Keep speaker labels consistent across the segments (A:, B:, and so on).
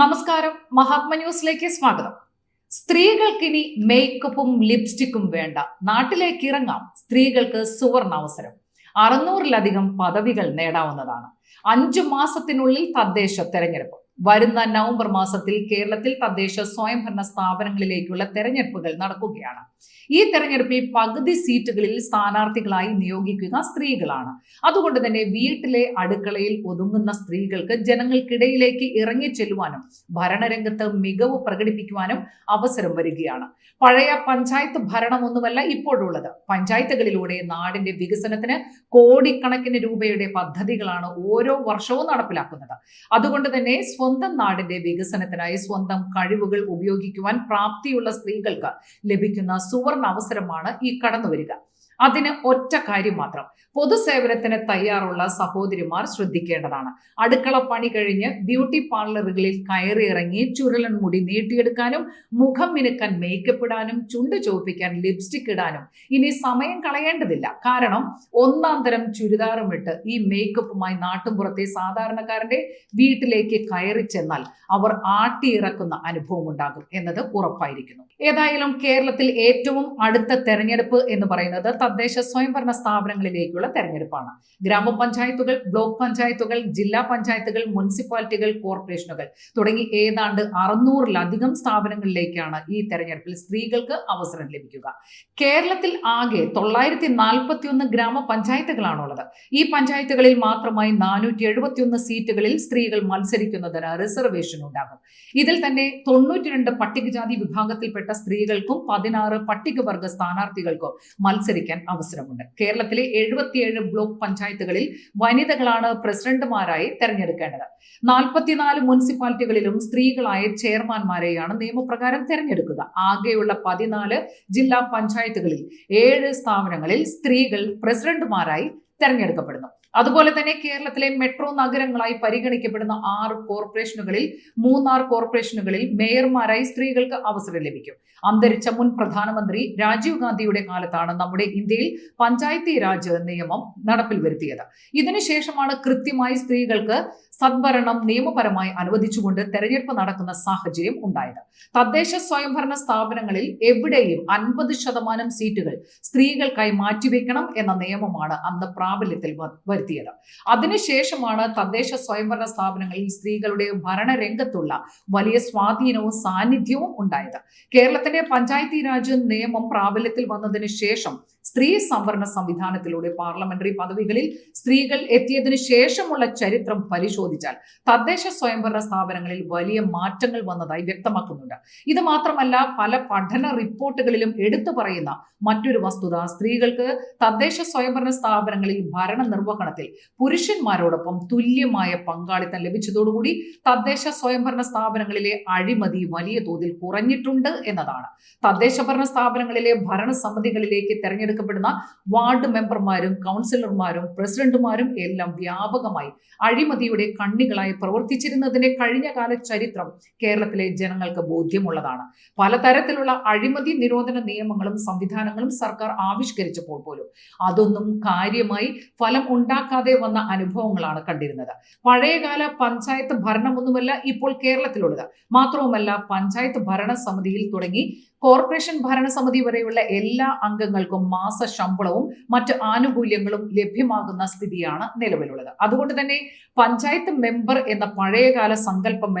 A: നമസ്കാരം മഹാത്മ ന്യൂസിലേക്ക് സ്വാഗതം സ്ത്രീകൾക്കിനി മേക്കപ്പും ലിപ്സ്റ്റിക്കും വേണ്ട നാട്ടിലേക്ക് ഇറങ്ങാം സ്ത്രീകൾക്ക് അവസരം അറുന്നൂറിലധികം പദവികൾ നേടാവുന്നതാണ് അഞ്ചു മാസത്തിനുള്ളിൽ തദ്ദേശ തെരഞ്ഞെടുപ്പ് വരുന്ന നവംബർ മാസത്തിൽ കേരളത്തിൽ തദ്ദേശ സ്വയംഭരണ സ്ഥാപനങ്ങളിലേക്കുള്ള തെരഞ്ഞെടുപ്പുകൾ നടക്കുകയാണ് ഈ തെരഞ്ഞെടുപ്പിൽ പകുതി സീറ്റുകളിൽ സ്ഥാനാർത്ഥികളായി നിയോഗിക്കുക സ്ത്രീകളാണ് അതുകൊണ്ട് തന്നെ വീട്ടിലെ അടുക്കളയിൽ ഒതുങ്ങുന്ന സ്ത്രീകൾക്ക് ജനങ്ങൾക്കിടയിലേക്ക് ഇറങ്ങി ചെല്ലുവാനും ഭരണരംഗത്ത് മികവ് പ്രകടിപ്പിക്കുവാനും അവസരം വരികയാണ് പഴയ പഞ്ചായത്ത് ഭരണമൊന്നുമല്ല ഇപ്പോഴുള്ളത് പഞ്ചായത്തുകളിലൂടെ നാടിന്റെ വികസനത്തിന് കോടിക്കണക്കിന് രൂപയുടെ പദ്ധതികളാണ് ഓരോ ഓരോ വർഷവും നടപ്പിലാക്കുന്നത് അതുകൊണ്ട് തന്നെ സ്വന്തം നാടിന്റെ വികസനത്തിനായി സ്വന്തം കഴിവുകൾ ഉപയോഗിക്കുവാൻ പ്രാപ്തിയുള്ള സ്ത്രീകൾക്ക് ലഭിക്കുന്ന സുവർണ അവസരമാണ് ഈ കടന്നുവരിക അതിന് ഒറ്റ കാര്യം മാത്രം പൊതുസേവനത്തിന് തയ്യാറുള്ള സഹോദരിമാർ ശ്രദ്ധിക്കേണ്ടതാണ് അടുക്കള പണി കഴിഞ്ഞ് ബ്യൂട്ടി പാർലറുകളിൽ കയറിയിറങ്ങി ചുരുളൻ മുടി നീട്ടിയെടുക്കാനും മുഖം മിനുക്കാൻ മേക്കപ്പ് ഇടാനും ചുണ്ട് ചോപ്പിക്കാൻ ലിപ്സ്റ്റിക് ഇടാനും ഇനി സമയം കളയേണ്ടതില്ല കാരണം ഒന്നാം തരം ചുരിദാറും ഇട്ട് ഈ മേക്കപ്പുമായി നാട്ടുമ്പുറത്തെ സാധാരണക്കാരന്റെ വീട്ടിലേക്ക് കയറി ചെന്നാൽ അവർ ആട്ടിയിറക്കുന്ന അനുഭവം ഉണ്ടാകും എന്നത് ഉറപ്പായിരിക്കുന്നു ഏതായാലും കേരളത്തിൽ ഏറ്റവും അടുത്ത തെരഞ്ഞെടുപ്പ് എന്ന് പറയുന്നത് തദ്ദേശ സ്വയംഭരണ സ്ഥാപനങ്ങളിലേക്കുള്ള തെരഞ്ഞെടുപ്പാണ് ഗ്രാമപഞ്ചായത്തുകൾ ബ്ലോക്ക് പഞ്ചായത്തുകൾ ജില്ലാ പഞ്ചായത്തുകൾ മുനിസിപ്പാലിറ്റികൾ കോർപ്പറേഷനുകൾ തുടങ്ങി ഏതാണ്ട് അറുന്നൂറിലധികം സ്ഥാപനങ്ങളിലേക്കാണ് ഈ തെരഞ്ഞെടുപ്പിൽ സ്ത്രീകൾക്ക് അവസരം ലഭിക്കുക കേരളത്തിൽ ആകെ തൊള്ളായിരത്തി നാൽപ്പത്തിയൊന്ന് ഗ്രാമപഞ്ചായത്തുകളാണുള്ളത് ഈ പഞ്ചായത്തുകളിൽ മാത്രമായി നാനൂറ്റി എഴുപത്തിയൊന്ന് സീറ്റുകളിൽ സ്ത്രീകൾ മത്സരിക്കുന്നതിന് റിസർവേഷൻ ഉണ്ടാകും ഇതിൽ തന്നെ തൊണ്ണൂറ്റിരണ്ട് പട്ടികജാതി വിഭാഗത്തിൽപ്പെട്ട സ്ത്രീകൾക്കും പതിനാറ് പട്ടികവർഗ സ്ഥാനാർത്ഥികൾക്കും മത്സരിക്കാൻ പറയാൻ അവസരമുണ്ട് കേരളത്തിലെ എഴുപത്തിയേഴ് ബ്ലോക്ക് പഞ്ചായത്തുകളിൽ വനിതകളാണ് പ്രസിഡന്റുമാരായി തെരഞ്ഞെടുക്കേണ്ടത് നാൽപ്പത്തിനാല് മുനിസിപ്പാലിറ്റികളിലും സ്ത്രീകളായ ചെയർമാൻമാരെയാണ് നിയമപ്രകാരം തെരഞ്ഞെടുക്കുക ആകെയുള്ള പതിനാല് ജില്ലാ പഞ്ചായത്തുകളിൽ ഏഴ് സ്ഥാപനങ്ങളിൽ സ്ത്രീകൾ പ്രസിഡന്റുമാരായി തെരഞ്ഞെടുക്കപ്പെടുന്നു അതുപോലെ തന്നെ കേരളത്തിലെ മെട്രോ നഗരങ്ങളായി പരിഗണിക്കപ്പെടുന്ന ആറ് കോർപ്പറേഷനുകളിൽ മൂന്നാർ കോർപ്പറേഷനുകളിൽ മേയർമാരായി സ്ത്രീകൾക്ക് അവസരം ലഭിക്കും അന്തരിച്ച മുൻ പ്രധാനമന്ത്രി രാജീവ് ഗാന്ധിയുടെ കാലത്താണ് നമ്മുടെ ഇന്ത്യയിൽ പഞ്ചായത്തി രാജ് നിയമം നടപ്പിൽ വരുത്തിയത് ഇതിനുശേഷമാണ് കൃത്യമായി സ്ത്രീകൾക്ക് സദ്ഭരണം നിയമപരമായി അനുവദിച്ചുകൊണ്ട് തെരഞ്ഞെടുപ്പ് നടക്കുന്ന സാഹചര്യം ഉണ്ടായത് തദ്ദേശ സ്വയംഭരണ സ്ഥാപനങ്ങളിൽ എവിടെയും അൻപത് ശതമാനം സീറ്റുകൾ സ്ത്രീകൾക്കായി മാറ്റിവെക്കണം എന്ന നിയമമാണ് അന്ന് പ്രാബല്യത്തിൽ വരുന്നത് വരുത്തിയത് അതിനുശേഷമാണ് തദ്ദേശ സ്വയംഭരണ സ്ഥാപനങ്ങളിൽ സ്ത്രീകളുടെ ഭരണരംഗത്തുള്ള വലിയ സ്വാധീനവും സാന്നിധ്യവും ഉണ്ടായത് കേരളത്തിന്റെ പഞ്ചായത്തി രാജ് നിയമം പ്രാബല്യത്തിൽ വന്നതിന് ശേഷം സ്ത്രീ സംവരണ സംവിധാനത്തിലൂടെ പാർലമെന്ററി പദവികളിൽ സ്ത്രീകൾ എത്തിയതിനു ശേഷമുള്ള ചരിത്രം പരിശോധിച്ചാൽ തദ്ദേശ സ്വയംഭരണ സ്ഥാപനങ്ങളിൽ വലിയ മാറ്റങ്ങൾ വന്നതായി വ്യക്തമാക്കുന്നുണ്ട് ഇത് മാത്രമല്ല പല പഠന റിപ്പോർട്ടുകളിലും എടുത്തു പറയുന്ന മറ്റൊരു വസ്തുത സ്ത്രീകൾക്ക് തദ്ദേശ സ്വയംഭരണ സ്ഥാപനങ്ങളിൽ ഭരണ നിർമ്മാണത്തിൽ പുരുഷന്മാരോടൊപ്പം തുല്യമായ പങ്കാളിത്തം ലഭിച്ചതോടുകൂടി തദ്ദേശ സ്വയംഭരണ സ്ഥാപനങ്ങളിലെ അഴിമതി വലിയ തോതിൽ കുറഞ്ഞിട്ടുണ്ട് എന്നതാണ് തദ്ദേശ ഭരണ സ്ഥാപനങ്ങളിലെ ഭരണസമിതികളിലേക്ക് തെരഞ്ഞെടുക്കപ്പെടുന്ന വാർഡ് മെമ്പർമാരും കൗൺസിലർമാരും പ്രസിഡന്റുമാരും എല്ലാം വ്യാപകമായി അഴിമതിയുടെ കണ്ണികളായി പ്രവർത്തിച്ചിരുന്നതിന്റെ കഴിഞ്ഞകാല ചരിത്രം കേരളത്തിലെ ജനങ്ങൾക്ക് ബോധ്യമുള്ളതാണ് പലതരത്തിലുള്ള അഴിമതി നിരോധന നിയമങ്ങളും സംവിധാനങ്ങളും സർക്കാർ ആവിഷ്കരിച്ചപ്പോൾ പോലും അതൊന്നും കാര്യമായി ഫലം ഉണ്ടാ ഇല്ലാക്കാതെ വന്ന അനുഭവങ്ങളാണ് കണ്ടിരുന്നത് പഴയകാല പഞ്ചായത്ത് ഭരണമൊന്നുമല്ല ഇപ്പോൾ കേരളത്തിലുള്ളത് മാത്രവുമല്ല പഞ്ചായത്ത് ഭരണസമിതിയിൽ തുടങ്ങി കോർപ്പറേഷൻ ഭരണസമിതി വരെയുള്ള എല്ലാ അംഗങ്ങൾക്കും മാസ ശമ്പളവും മറ്റ് ആനുകൂല്യങ്ങളും ലഭ്യമാകുന്ന സ്ഥിതിയാണ് നിലവിലുള്ളത് അതുകൊണ്ട് തന്നെ പഞ്ചായത്ത് മെമ്പർ എന്ന പഴയകാല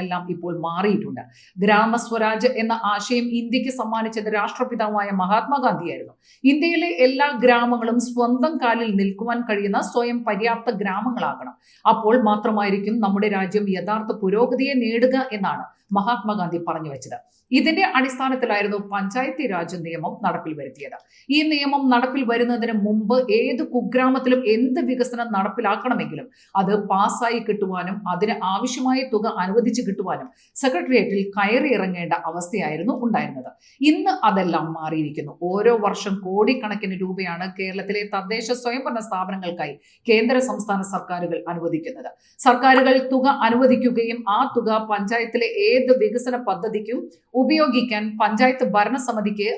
A: എല്ലാം ഇപ്പോൾ മാറിയിട്ടുണ്ട് ഗ്രാമസ്വരാജ് എന്ന ആശയം ഇന്ത്യക്ക് സമ്മാനിച്ചത് രാഷ്ട്രപിതാവായ മഹാത്മാഗാന്ധിയായിരുന്നു ഇന്ത്യയിലെ എല്ലാ ഗ്രാമങ്ങളും സ്വന്തം കാലിൽ നിൽക്കുവാൻ കഴിയുന്ന സ്വയം പര്യാപ്ത ഗ്രാമങ്ങളാകണം അപ്പോൾ മാത്രമായിരിക്കും നമ്മുടെ രാജ്യം യഥാർത്ഥ പുരോഗതിയെ നേടുക എന്നാണ് മഹാത്മാഗാന്ധി പറഞ്ഞു വെച്ചത് ഇതിന്റെ അടിസ്ഥാനത്തിലായിരുന്നു പഞ്ചായത്തി രാജ് നിയമം നടപ്പിൽ വരുത്തിയത് ഈ നിയമം നടപ്പിൽ വരുന്നതിന് മുമ്പ് ഏത് കുഗ്രാമത്തിലും എന്ത് വികസനം നടപ്പിലാക്കണമെങ്കിലും അത് പാസ്സായി കിട്ടുവാനും അതിന് ആവശ്യമായ തുക അനുവദിച്ചു കിട്ടുവാനും സെക്രട്ടേറിയറ്റിൽ കയറി ഇറങ്ങേണ്ട അവസ്ഥയായിരുന്നു ഉണ്ടായിരുന്നത് ഇന്ന് അതെല്ലാം മാറിയിരിക്കുന്നു ഓരോ വർഷം കോടിക്കണക്കിന് രൂപയാണ് കേരളത്തിലെ തദ്ദേശ സ്വയംഭരണ സ്ഥാപനങ്ങൾക്കായി കേന്ദ്ര സംസ്ഥാന സർക്കാരുകൾ അനുവദിക്കുന്നത് സർക്കാരുകൾ തുക അനുവദിക്കുകയും ആ തുക പഞ്ചായത്തിലെ ഏത് വികസന പദ്ധതിക്കും ഉപയോഗിക്കാൻ പഞ്ചായത്ത് ഭരണസമിതിക്ക്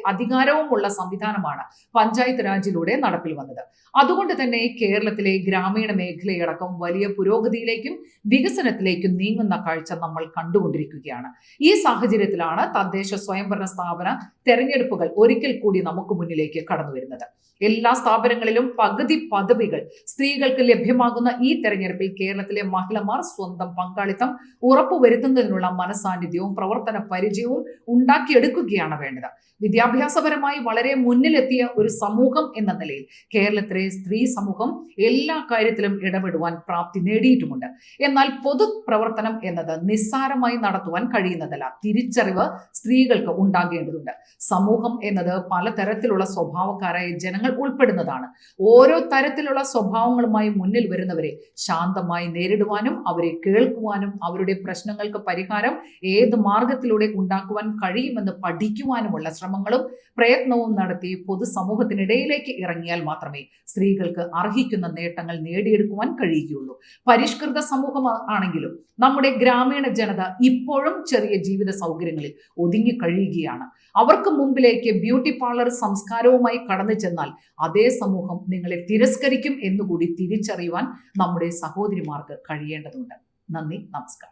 A: ഉള്ള സംവിധാനമാണ് പഞ്ചായത്ത് രാജിലൂടെ നടപ്പിൽ വന്നത് അതുകൊണ്ട് തന്നെ കേരളത്തിലെ ഗ്രാമീണ മേഖലയടക്കം വലിയ പുരോഗതിയിലേക്കും വികസനത്തിലേക്കും നീങ്ങുന്ന കാഴ്ച നമ്മൾ കണ്ടുകൊണ്ടിരിക്കുകയാണ് ഈ സാഹചര്യത്തിലാണ് തദ്ദേശ സ്വയംഭരണ സ്ഥാപന തെരഞ്ഞെടുപ്പുകൾ ഒരിക്കൽ കൂടി നമുക്ക് മുന്നിലേക്ക് കടന്നു വരുന്നത് എല്ലാ സ്ഥാപനങ്ങളിലും പകുതി പദവികൾ സ്ത്രീകൾ വനിതകൾക്ക് ലഭ്യമാകുന്ന ഈ തെരഞ്ഞെടുപ്പിൽ കേരളത്തിലെ മഹിളമാർ സ്വന്തം പങ്കാളിത്തം ഉറപ്പുവരുത്തുന്നതിനുള്ള മനസാന്നിധ്യവും പ്രവർത്തന പരിചയവും ഉണ്ടാക്കിയെടുക്കുകയാണ് വേണ്ടത് വിദ്യാഭ്യാസപരമായി വളരെ മുന്നിലെത്തിയ ഒരു സമൂഹം എന്ന നിലയിൽ കേരളത്തിലെ സ്ത്രീ സമൂഹം എല്ലാ കാര്യത്തിലും ഇടപെടുവാൻ പ്രാപ്തി നേടിയിട്ടുമുണ്ട് എന്നാൽ പൊതു പ്രവർത്തനം എന്നത് നിസ്സാരമായി നടത്തുവാൻ കഴിയുന്നതല്ല തിരിച്ചറിവ് സ്ത്രീകൾക്ക് ഉണ്ടാകേണ്ടതുണ്ട് സമൂഹം എന്നത് പലതരത്തിലുള്ള സ്വഭാവക്കാരായ ജനങ്ങൾ ഉൾപ്പെടുന്നതാണ് ഓരോ തരത്തിലുള്ള സ്വഭാവങ്ങളും പ്രശ്നങ്ങളുമായി മുന്നിൽ വരുന്നവരെ ശാന്തമായി നേരിടുവാനും അവരെ കേൾക്കുവാനും അവരുടെ പ്രശ്നങ്ങൾക്ക് പരിഹാരം ഏത് മാർഗത്തിലൂടെ ഉണ്ടാക്കുവാൻ കഴിയുമെന്ന് പഠിക്കുവാനുമുള്ള ശ്രമങ്ങളും പ്രയത്നവും നടത്തി പൊതുസമൂഹത്തിനിടയിലേക്ക് ഇറങ്ങിയാൽ മാത്രമേ സ്ത്രീകൾക്ക് അർഹിക്കുന്ന നേട്ടങ്ങൾ നേടിയെടുക്കുവാൻ കഴിയുകയുള്ളൂ പരിഷ്കൃത സമൂഹം ആണെങ്കിലും നമ്മുടെ ഗ്രാമീണ ജനത ഇപ്പോഴും ചെറിയ ജീവിത സൗകര്യങ്ങളിൽ ഒതുങ്ങി കഴിയുകയാണ് അവർക്ക് മുമ്പിലേക്ക് ബ്യൂട്ടി പാർലർ സംസ്കാരവുമായി കടന്നു ചെന്നാൽ അതേ സമൂഹം നിങ്ങളെ തിരസ്കരിക്കും എന്നുകൂടി തിരി തിരിച്ചറിയുവാൻ നമ്മുടെ സഹോദരിമാർക്ക് കഴിയേണ്ടതുണ്ട് നന്ദി നമസ്കാരം